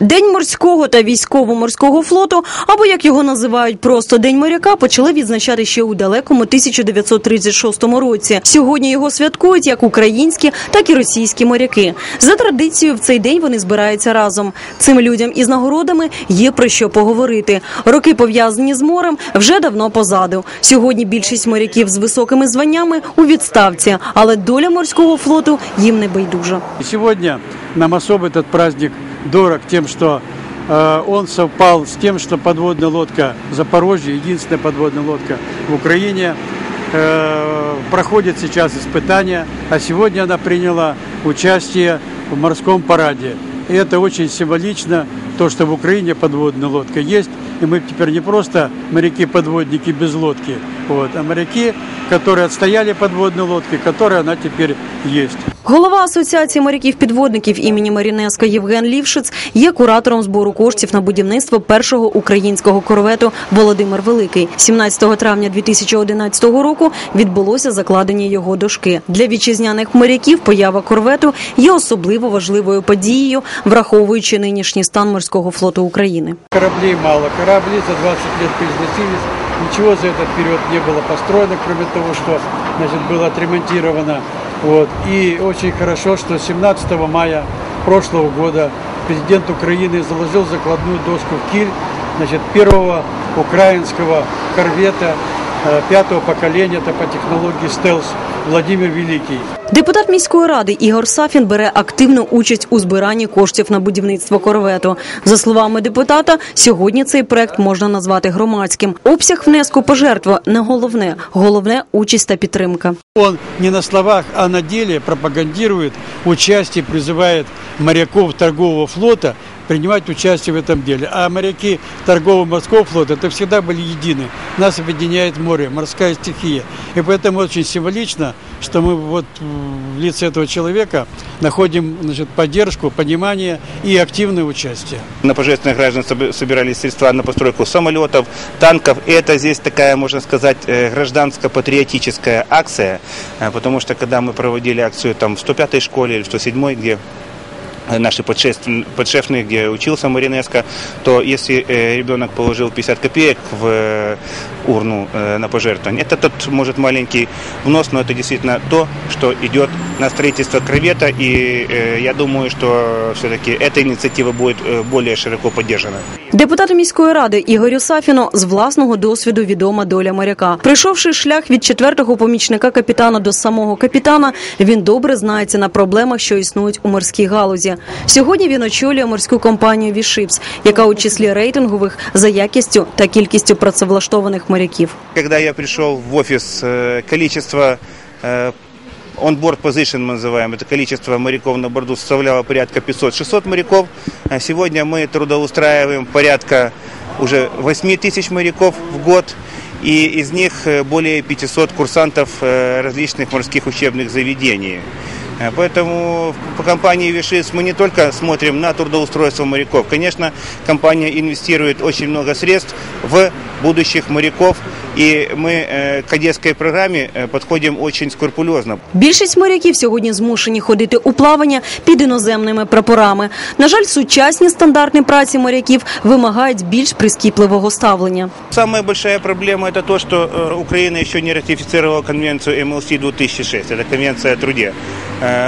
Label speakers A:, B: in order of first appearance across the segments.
A: День морського та військово-морського флоту, або як його називають просто День моряка, почали відзначати ще у далекому 1936 році. Сьогодні його святкують як українські, так і російські моряки. За традицією, в цей день вони збираються разом. Цим людям із нагородами є про що поговорити. Роки пов'язані з морем вже давно позаду. Сьогодні більшість моряків з високими званнями у відставці, але доля морського флоту їм не байдужа.
B: И сегодня нам особо этот праздник дорог тем, что э, он совпал с тем, что подводная лодка Запорожье, единственная подводная лодка в Украине, э, проходит сейчас испытания, а сегодня она приняла участие в морском параде. И это очень символично, то, что в Украине подводная лодка есть, и мы теперь не просто моряки-подводники без лодки, вот, а моряки, которые отстояли подводные лодки, которые она теперь есть.
A: Голова асоціації моряків-підводників імені Марінеска Євген Лівшиц є куратором збору коштів на будівництво першого українського корвету Володимир Великий. 17 травня 2011 року відбулося закладення його дошки. Для вітчизняних моряків поява корвету є особливо важливою подією, враховуючи нинішній стан морського флоту України.
B: Кораблей мало. Корабли за 20 лет произносились. Ничего за этот период не было построено, кроме того, что значит, было отремонтировано. Вот. И очень хорошо, что 17 мая прошлого года президент Украины заложил закладную доску в киль значит, первого украинского корвета пятого поколения, это по технологии стелс Владимир Великий.
A: Депутат міської ради Ігор Сафін бере активну участь у збиранні коштів на будівництво корвету. За словами депутата, сьогодні цей проект можна назвати громадським. Обсяг внеску пожертва не головне, головне участь та підтримка.
B: Он не на словах, а на деле пропагандирует участие, призывает моряков торгового флота принимать участие в этом деле. А моряки торгового морского флота это всегда были едины. Нас объединяет море, морская стихия. И поэтому очень символично, что мы вот в лице этого человека находим значит, поддержку, понимание и активное участие.
C: На пожертвованных граждан соб- собирались средства на постройку самолетов, танков. И это здесь такая, можно сказать, э, гражданско-патриотическая акция, э, потому что когда мы проводили акцию там в 105-й школе или в 107-й, где наши подшеф- подшефные, где учился Маринеско, то если э, ребенок положил 50 копеек в э, урну э, на пожертвование, это тот, может, маленький внос, но это действительно то, что идет на строительство корвета, и э, я думаю, что все-таки эта инициатива будет э, более широко поддержана.
A: Депутату міської ради Ігорю Сафіну з власного досвіду відома доля моряка. Пройшовши шлях від четвертого помічника капітана до самого капітана, він добре знається на проблемах, що існують у морській галузі. Сьогодні він очолює морську компанію Вішипс, яка у числі рейтингових за якістю та кількістю працевлаштованих моряків.
C: Когда я пришел в офис, э, количество э, on-board position мы называем, это количество моряков на борту составляло порядка 500-600 моряков. А сегодня мы трудоустраиваем порядка уже 8 тысяч моряков в год. И из них э, более 500 курсантов различных морских учебных заведений. Э, Поэтому по компании Вишис мы не только смотрим на трудоустройство моряков. Конечно, компания инвестирует очень много средств в будущих моряков. И мы э, к кадетской программе э, подходим очень скрупулезно.
A: Більшість моряків сьогодні змушені ходити у плавання під іноземними прапорами. На жаль, сучасні стандарти праці моряків вимагають більш прискіпливого ставлення.
C: Самая большая проблема это то, что э, Украина еще не ратифицировала конвенцию МЛС 2006, это конвенция о труде. Э,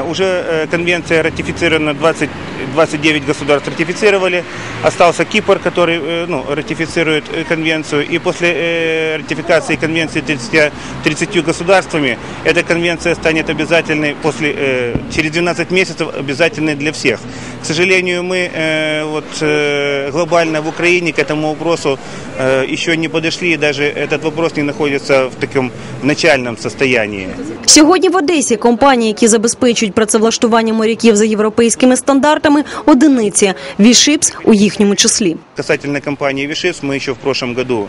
C: Уже э, конвенция ратифицирована, 20, 29 государств ратифицировали, остался Кипр, который э, ну, ратифицирует э, конвенцию, и после э, ратификации конвенции 30, 30 государствами эта конвенция станет обязательной после, э, через 12 месяцев обязательной для всех. К сожалению, мы э, вот, э, глобально в Украине к этому вопросу э, еще не подошли, и даже этот вопрос не находится в таком в начальном состоянии.
A: Сьогодні в Одесі компанії, які забезпечують працевлаштування моряків за європейськими стандартами, одиниці Вішипс у їхньому числі.
C: Касательно компании Вишивс, мы еще в прошлом году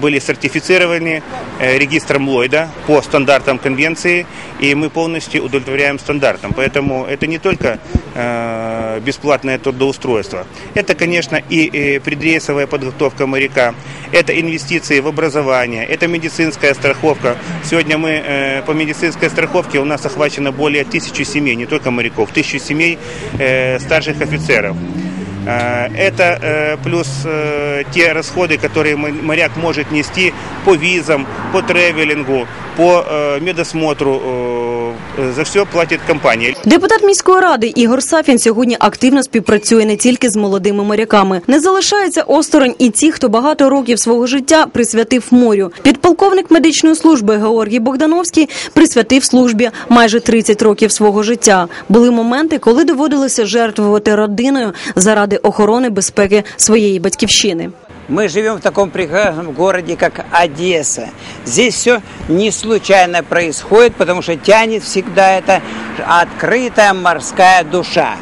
C: были сертифицированы э, регистром Ллойда по стандартам конвенции, и мы полностью удовлетворяем стандартам. Поэтому это не только э, бесплатное трудоустройство. Это, конечно, и э, предрейсовая подготовка моряка, это инвестиции в образование, это медицинская страховка. Сегодня мы э, по медицинской страховке у нас охвачено более тысячи семей, не только моряков, тысячу семей э, старших офицеров. Э, Это э, плюс э, те расходы, которые мо- моряк может нести по визам, по тревелингу, по э, медосмотру. э, За все платит компания.
A: Депутат міської ради Ігор Сафін сьогодні активно співпрацює не тільки з молодими моряками. Не залишається осторонь і ті, хто багато років свого життя присвятив морю. Підполковник медичної служби Георгій Богдановський присвятив службі майже 30 років свого життя. Були моменти, коли доводилося жертвувати родиною заради охорони безпеки своєї батьківщини.
D: Мы живем в таком прекрасном городе, как Одесса. Здесь все не случайно происходит, потому что тянет всегда эта открытая морская душа.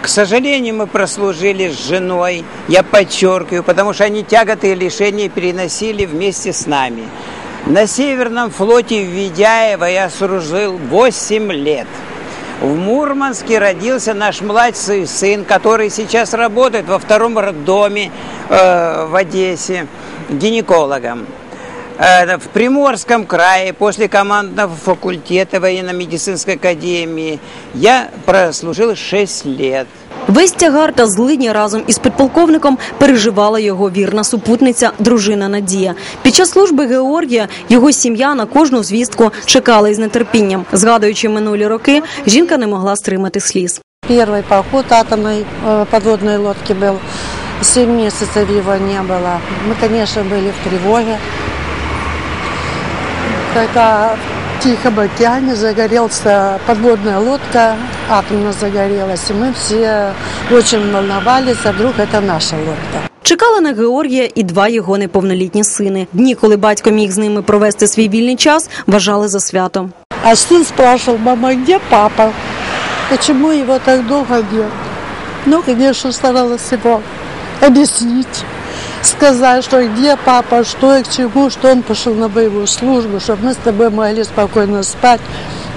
D: К сожалению, мы прослужили с женой, я подчеркиваю, потому что они тяготы и лишения переносили вместе с нами. На Северном флоте в Ведяево я служил 8 лет. в Мурманске родился наш младший сын, который сейчас работает во втором роддоме э, в Одессе гинекологом. Э, В Приморском крае после командного факультета военно-медицинской академии я прослужил 6 лет.
A: Весь тягар та злидні разом із підполковником переживала його вірна супутниця, дружина Надія. Під час служби Георгія його сім'я на кожну звістку чекала із нетерпінням. Згадуючи минулі роки, жінка не могла стримати сліз.
E: Первый поход атомной э, подводной лодки был. Семь месяцев его не было. Мы, конечно, были в тревоге. Когда в Тихом океане загорелся подводная лодка, атомно загорелась, и мы все очень волновались, а вдруг это наша лодка.
A: Чекали на Георгія і два його неповнолітні сини. Дні, коли батько міг з ними провести свій вільний час, вважали за свято.
E: А сын спрашивал, мама, где папа? Почему его так долго нет? Ну, конечно, старалась его объяснить, сказать, что где папа, что и к чему, что он пошел на боевую службу, чтобы мы с тобой могли спокойно спать,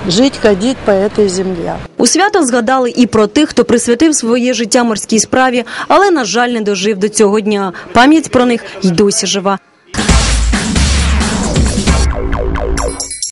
E: жить, ходить по этой земле.
A: У свято згадали і про тих, хто присвятив своє життя морській справі, але на жаль не дожив до цього дня. Пам'ять про них й досі жива.